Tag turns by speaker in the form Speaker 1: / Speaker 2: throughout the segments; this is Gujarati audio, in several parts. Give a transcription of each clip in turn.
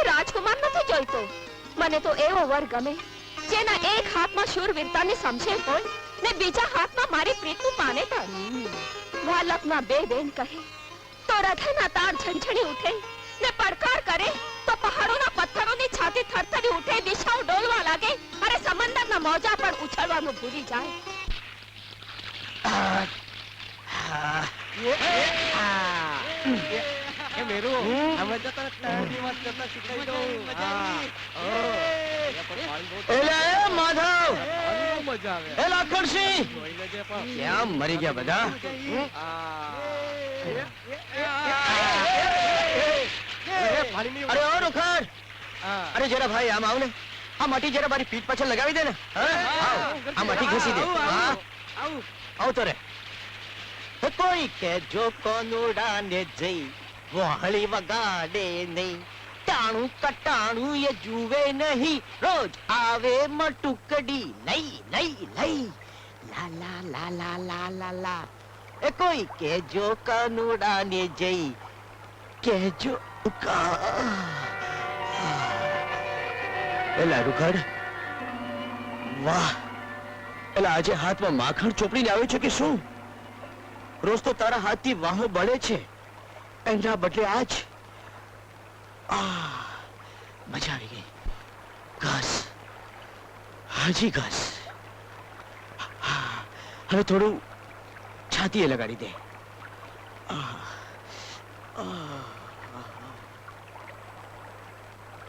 Speaker 1: કોઈ રાજકુમાર નથી જોઈતો મને તો એવો વર ગમે જેના એક હાથમાં શૂરવીરતાની સમજે હોય ને બીજા હાથમાં મારી પ્રીતનું પાનેતર વાલકમાં બે બેન કહે તો રથના તાર ઝંઝણી ઉઠે ને પડકાર કરે તો પહાડોના પથ્થરોની છાતી થરથરી ઉઠે દિશાઓ ડોલવા લાગે અરે સમંદરના મોજા પણ ઉછળવાનું ભૂલી જાય
Speaker 2: એ મેરુ અમે તો તને ત્રણ દિવસ કરતા શીખવાડી દઉં હા. ઓ. એ પણ પાણી બહુ
Speaker 3: એલે માધવ
Speaker 2: મજા આવે
Speaker 3: એ લાખણસિંહ
Speaker 2: જોઈ લેજે પણ
Speaker 3: કેમ મરી ગયા બધા અરે, ઓ રૂખર અરે જરા ભાઈ આમ આવ ને આ મટી જરા મારી પીઠ પાછળ લગાવી દે ને આ મટી ઘસી દે
Speaker 2: આવું,
Speaker 3: હા
Speaker 2: આવું,
Speaker 3: તો રે કોઈ કે જો કોનુડાને જઈ વહાળી વગાડે નહીં ટાણું કટાણું એ જુએ નહીં. રોજ આવે મટુકડી, લઈ લઈ લઈ. લા લા લા લા એ કોઈ કેજો કાનુડાને જઈ. કેજો એલા રૂખડ વાહ. એલા આજે હાથમાં માખણ ચોપડીને આવે છે કે શું? રોજ તો તારા હાથથી વાહો બળે છે. એના બદલે આજ મજા આવી ગઈ. ઘાસ. હાજી ઘાસ. હવે થોડું છાતીએ લગાડી દે.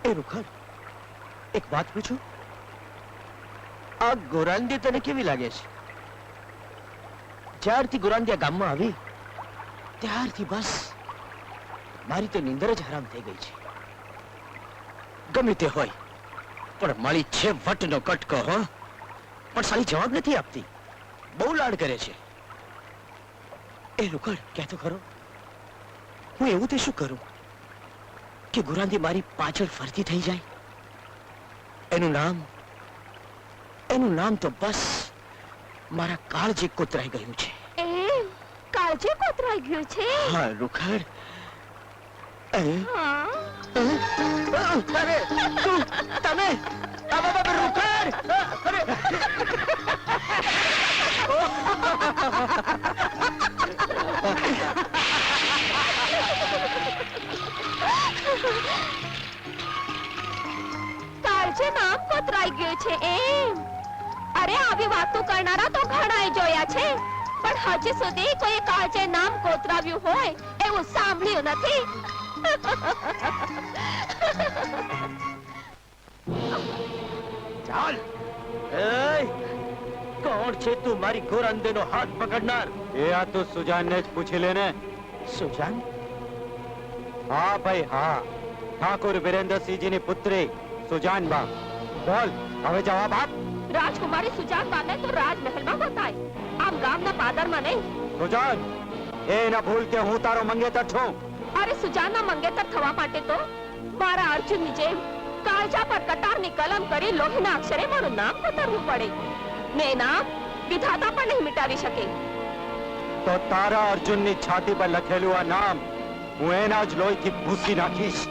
Speaker 3: એ રૂખર, એક વાત પૂછું? આ ગોરાંદી તને કેવી લાગે છે? જ્યારથી ગોરાંદિયા ગામમાં આવી, ત્યારથી બસ મારી તો નીંદર જ હરામ થઈ ગઈ છે. ગમે તે હોય પણ મારી છે વટનો કટકો હો. પણ સાલી જવાબ નથી આપતી. બહુ લાડ કરે છે. એ રૂકડ કહેતો ખરો? હું એવું તે શું કરું? કે ગુરાંદી મારી પાછળ ફરતી થઈ જાય? એનું નામ એનું નામ તો બસ મારા કાળજી કોતરાઈ ગયું છે.
Speaker 1: એ કાળજી કોતરાઈ ગયું છે?
Speaker 3: હા
Speaker 1: હા
Speaker 3: અરે તું તમે આ બાબા રૂખડ અરે
Speaker 1: કાળજે નામ કોતરાઈ ગયું છે એમ. અરે, આવી વાતો કરનારા તો ઘણાય જોયા છે. પણ હજી સુધી કોઈ કાળજે નામ કોતરાવ્યું હોય એવું સાંભળ્યું નથી.
Speaker 3: ચાલ. એય કોણ છે તું મારી ગોરંદેનો હાથ પકડનાર?
Speaker 4: એ આ તો સુજાનને જ પૂછી લેને.
Speaker 3: સુજાન?
Speaker 4: હા ભાઈ હા. ઠાકોર વિરેન્દ્રસિંહજીની પુત્રી સુજાનબા બોલ હવે જવાબ આપ.
Speaker 1: રાજકુમારી સુજાન બાને તો રાજમહેલમાં બતાય આમ ગામના પાદરમાં નહીં.
Speaker 4: સુજાન એ ના ભૂલ કે હું તારો મંગેતર છું.
Speaker 1: અરે સુજાના મંગેતર થવા માટે તો મારા અર્જુનની જેમ કાળજા પર કટારની કલમ કરી લોહીના અક્ષરે મારું નામ કોતરવું પડે. ને નામ વિધાતા પણ નહીં મિટાવી શકે.
Speaker 4: તો તારા અર્જુનની છાતી પર લખેલું આ નામ હું એના જ લોહીથી ભૂસી નાખીશ.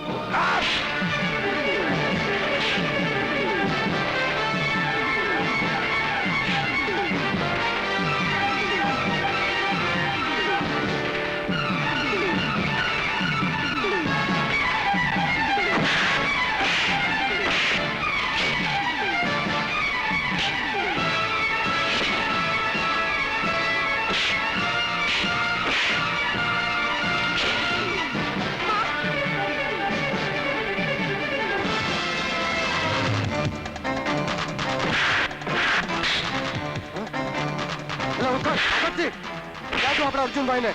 Speaker 4: Aynen.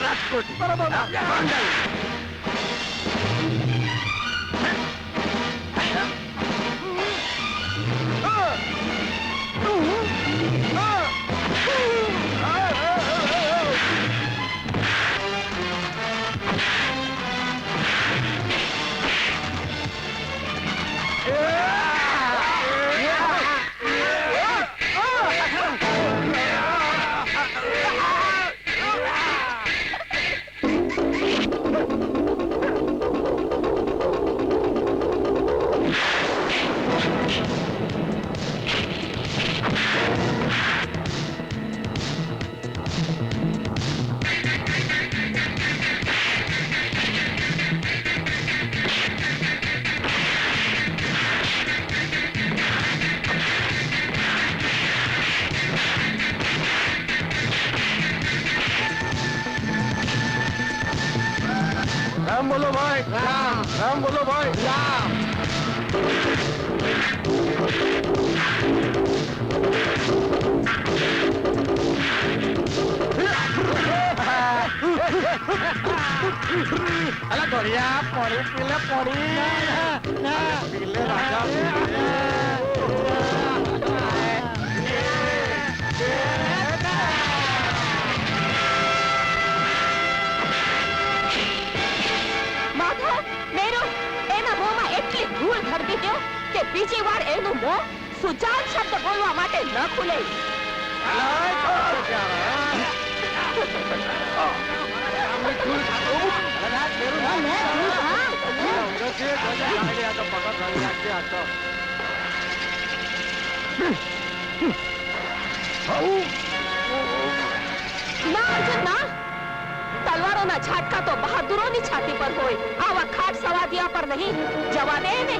Speaker 4: Rascal! Para mandar! Vandal!
Speaker 2: અલા ગોળિયા પોણી પીલે પોણી
Speaker 4: પીલે રાજા
Speaker 1: માધવ મેરુ એના મોંમાં એટલી ધૂળ ભરવી દ્યો કે બીજી વાર એનું મોં સુજાન શબ્દ બોલવા માટે ન ખુલે. ના ના તલવારોના છાટકા તો બહાદુરોની છાતી પર હોય. આવા ખાટ સવાદિયા પર નહીં. જવા દે ને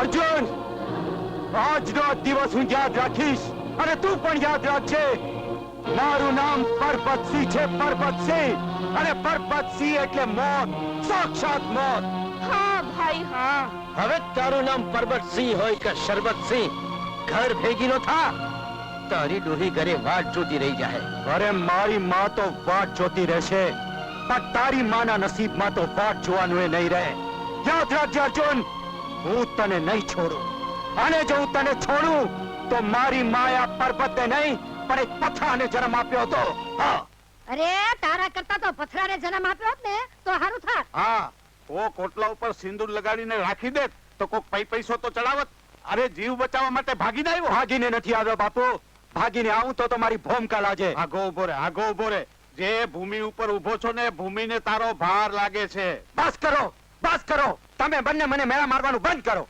Speaker 4: અર્જુન, આજનો દિવસ હું યાદ રાખીશ. અને તું પણ યાદ રાખજે મારું નામ પરબતસિંહ છે પરબતસિંહ અને પરબતસિંહ એટલે મોત સાક્ષાત મોત.
Speaker 1: હા ભાઈ હા.
Speaker 3: હવે તારું નામ પરબતસિંહ હોય કે શરબતસિંહ ઘર ભેગી નો થા. તારી ડોહી ઘરે વાટ જોતી રહી જાય
Speaker 4: અરે મારી માં તો વાટ જોતી રહેશે પણ તારી માના નસીબમાં તો વાટ જોવાનું એ નહીં રહે. યાદ રાખજે અર્જુન. હું તને નહીં છોડું. અને જો હું તને છોડું તો મારી માયા પર્વતને નહીં પણ એક પથરાને જન્મ આપ્યો હતો. હા.
Speaker 5: અરે તારા કરતા તો પથરાને જન્મ આપ્યો હોત ને તો સારું થાત.
Speaker 6: હા ઓ કોટલા ઉપર સિંદૂર લગાડીને રાખી દે તો કોક પૈ પૈસો તો ચડાવત. અરે જીવ બચાવવા માટે ભાગીને આવ્યો?
Speaker 4: ભાગીને નથી આવ્યો બાપુ. ભાગીને આવું તો તમારી ભૂમકા લાજે
Speaker 6: આગો ઊભો રે આગો ઊભો રે. જે ભૂમિ ઉપર ઊભો છો ને ભૂમિને તારો ભાર લાગે છે.
Speaker 4: બસ કરો બસ કરો. તમે બંને મને મેળા મારવાનું બંધ કરો.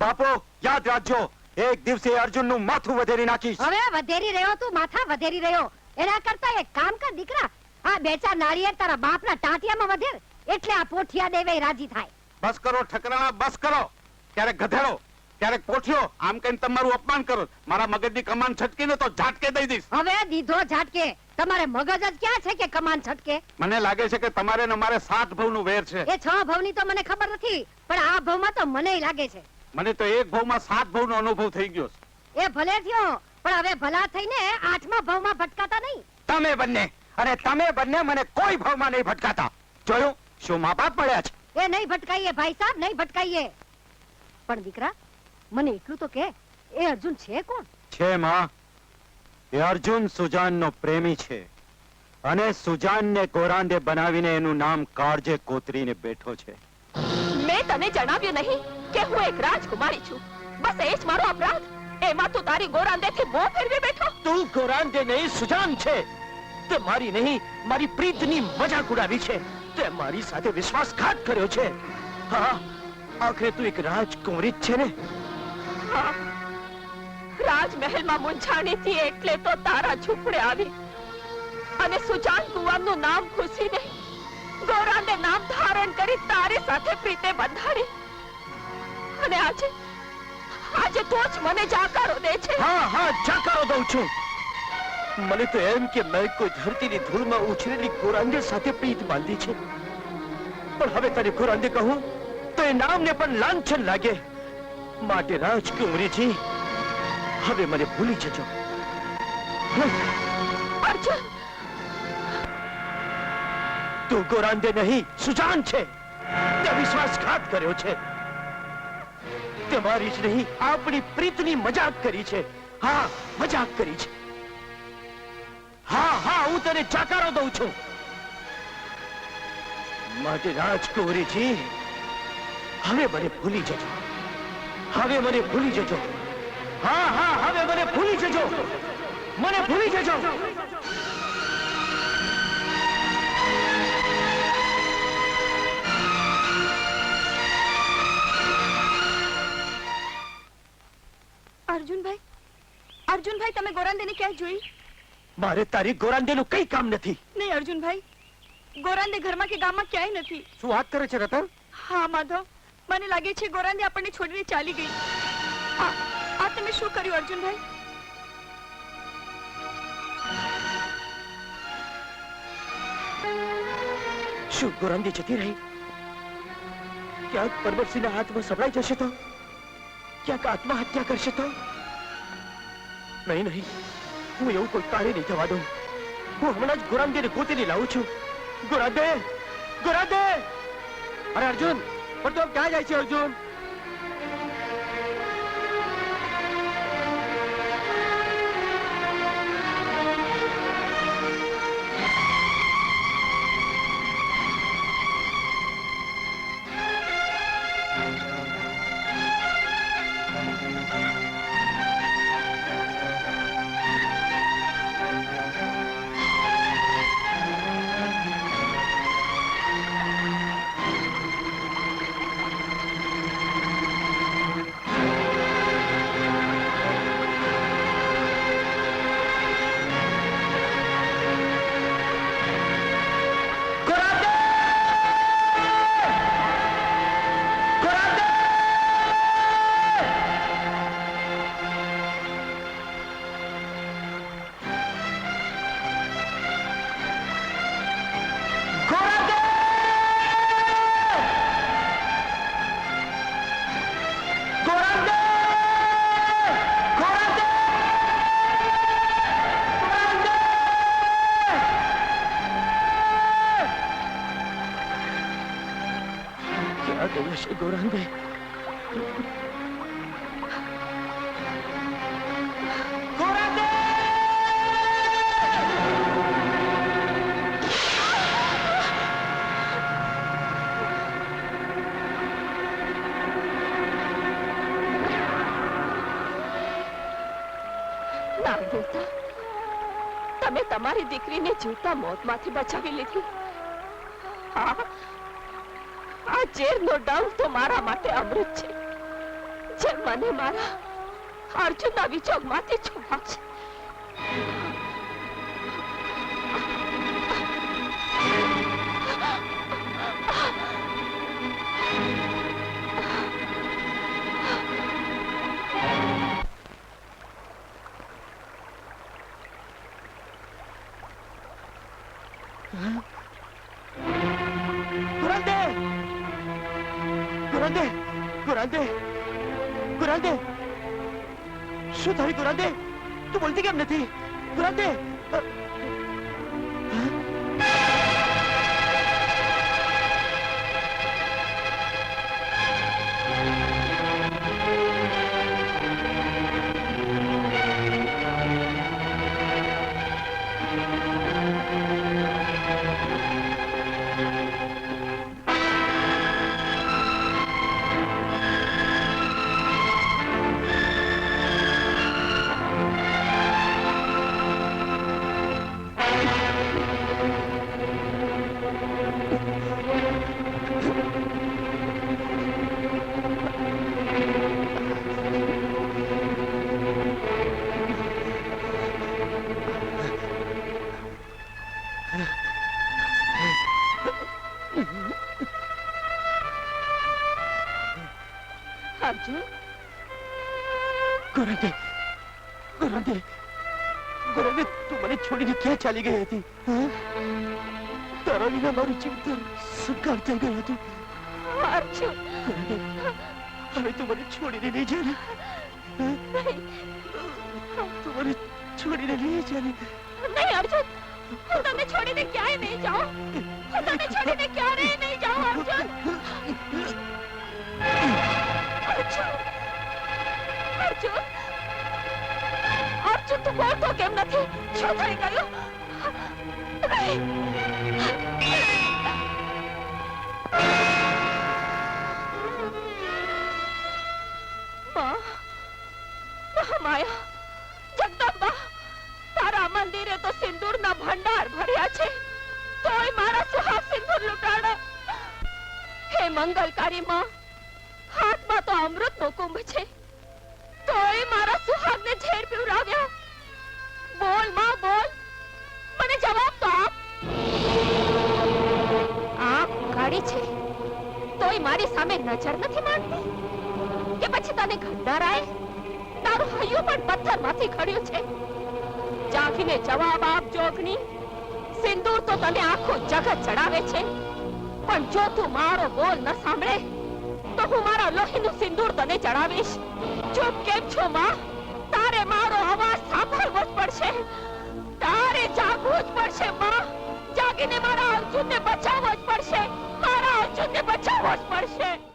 Speaker 4: બાપુ યાદ રાખજો એક દિવસે અર્જુનનું માથું વધેરી નાખીશ.
Speaker 5: હવે વધેરી રહ્યો તું માથા વધેરી રહ્યો. એના કરતા એક કામ કર દીકરા. આ બે ચાર નાળિયેર તારા બાપના ટાંટિયામાં વધેર એટલે આ પોઠિયા દેવે રાજી થાય.
Speaker 6: બસ કરો ઠકરાણા બસ કરો. ક્યારેક ગધેડો ક્યારેક પોઠિયો. આમ કઈ તમારું અપમાન કરો. મારા મગજની કમાન છટકીને તો ઝાટકે દઈ દઈશ.
Speaker 5: હવે દીધો ઝાટકે. તમારે મગજ જ ક્યાં છે કે કમાન છટકે?
Speaker 6: મને લાગે છે કે તમારે ને મારે સાત ભવનું વેર છે.
Speaker 5: એ છ ભવની તો મને ખબર નથી પણ આ ભવમાં તો મને લાગે છે.
Speaker 6: મને તો એક ભાવમાં સાત ભાવનો અનુભવ થઈ ગયો
Speaker 5: એ ભલે થયો પણ હવે ભલા થઈને આઠમા ભાવમાં ભટકાતા નહીં.
Speaker 4: તમે બંને અને તમે બંને મને કોઈ ભાવમાં નહીં ભટકાતા. જોયું? શું મા બાપ મળ્યા છે?
Speaker 5: એ નહીં ભટકાઈએ ભાઈ સાહેબ નહીં ભટકાઈએ. પણ દીકરા મને એટલું તો કે એ અર્જુન છે કોણ?
Speaker 4: છે માં. એ અર્જુન સુજાનનો પ્રેમી છે. અને સુજાનને ગોરાંડે બનાવીને એનું નામ કાળજે કોતરીને બેઠો છે.
Speaker 1: મેં તને જણાવ્યું નહીં. કે હું એક રાજકુમારી છું. બસ એ જ મારો અપરાધ. એમાં તું તારી ગોરાંદેથી મોં ફેરવી બેઠો.
Speaker 3: તું ગોરાંદે નહીં સુજાન છે. તે મારી નહીં મારી પ્રીતની મજાક ઉડાવી છે. તે મારી સાથે વિશ્વાસઘાત કર્યો છે. હા આખરે તું એક રાજકુમારી જ છે ને?
Speaker 1: હા. રાજમહેલમાં મૂંઝાણીથી એટલે તો તારા ઝૂંપડે આવી. અને સુજાન કુંવરનું નામ ખુશીને ગોરાંદે નામ ધારણ કરી તારી સાથે પ્રીતે બંધાણી અને આજે આજે તો જ મને જાકારો દે છે.
Speaker 3: હા હા જાકારો દઉં છું. મને તો એમ કે મેં કોઈ ધરતીની ધૂળમાં ઉછરેલી ગોરાંગે સાથે પ્રીત બાંધી છે. પણ હવે તને ગોરાંગે કહું તો એ નામને પણ લાંછન લાગે. માટે રાજકુંવરીજી હવે મને ભૂલી જજો.
Speaker 1: અર્જુન!
Speaker 3: તું ગોરાંદે નહીં સુજાન છે. તે વિશ્વાસઘાત કર્યો છે. તે મારી જ નહીં, આપણી પ્રીતની મજાક કરી છે. હા, મજાક કરી છે. હા હા, હું તને ચાકારો દઉં છું. માટે રાજકુંવરીજી, હવે મને ભૂલી જજો. હવે મને ભૂલી જજો. હા હા, હવે મને ભૂલી જજો. મને ભૂલી જજો.
Speaker 1: અર્જુનભાઈ? અર્જુનભાઈ તમે ગોરાંદેને ક્યાંય જોઈ?
Speaker 3: મારે તારી ગોરાંદેનું કઈ કામ નથી.
Speaker 1: નહીં અર્જુનભાઈ. ગોરાંદે ઘરમાં કે ગામમાં ક્યાંય નથી.
Speaker 4: શું વાત કરે છે રતન?
Speaker 1: હા માધવ. મને લાગે છે ગોરાંદે આપણને છોડીને ચાલી ગઈ. આ આ તમે શું કર્યું અર્જુનભાઈ?
Speaker 3: શું ગોરાંદે જતી રહી? ક્યાંક પરમતસિંહના હાથમાં સંભળાઈ જશે તો? ક્યાંક આત્મહત્યા કરશે તો? નહીં નહીં. હું એવું કોઈ કાર્ય નહીં થવા દઉં. હું હમણાં જ ગોરાંદીને ગોતીને લાવું છું. ગુરાદે ગુરાદે! અરે અર્જુન, પણ તું ક્યાં જાય છે, અર્જુન? ગોરાંદે ગોરાંદે
Speaker 1: તમે તમારી દીકરીને જીવતા મોતમાંથી બચાવી લીધી. આ આ ઝેરનો ડંખ તો મારા માટે અમૃત છે. જે મને મારા અર્જુનના વિચોગમાંથી છુપાવશે
Speaker 3: ગુરાંદે ગુરાંદે શું થયું ગુરાંદે તું બોલતી કેમ નથી ગુરાંદે ચાલી ગઈ હતી? તારા વિના મારું જીવન સંકાર થઈ ગયું હતું. હવે તું મને છોડીને નહીં. જાને તું મને છોડીને નહીં જાને
Speaker 1: નહીં અર્જુન. હું તમને છોડીને ક્યાંય નહીં જાઉં. હું તમને છોડીને ક્યારેય નહીં જાઉં અર્જુન. અર્જુન. અર્જુન. અર્જુન તું બોલતો કેમ નથી? શું થઈ ગયું? નહીં. માં મહામાયા, જગદંબા, તારા મંદિરે તો સિંદૂરના ભંડાર ભર્યા છે તોય મારા સુહાગ સિંદૂર લૂંટાણા હે મંગલકારી હાથમાં તો અમૃતનો કુંભ છે તોય મારા સુહાગને ઝેર પીવડાવ્યા આંખ છે. તોય મારી સામે નજર નથી માંડતી કે પછી તને આય તારું હૈયું પણ પથ્થરમાંથી ખડ્યું છે. જાગીને જવાબ આપ જોગણી સિંદૂર તો તને આખું જગત ચડાવે છે. પણ જો તું મારો બોલ ન સાંભળે, તો હું મારા લોહીનું સિંદૂર તને ચડાવીશ. ચૂપ કેમ છો માં? તારે મારો અવાજ સાંભળવો જ પડશે. તારે જાગવું જ પડશે, માં. જાગીને મારા અર્જુનને બચાવ ಸ್ಪರ್ಶೆ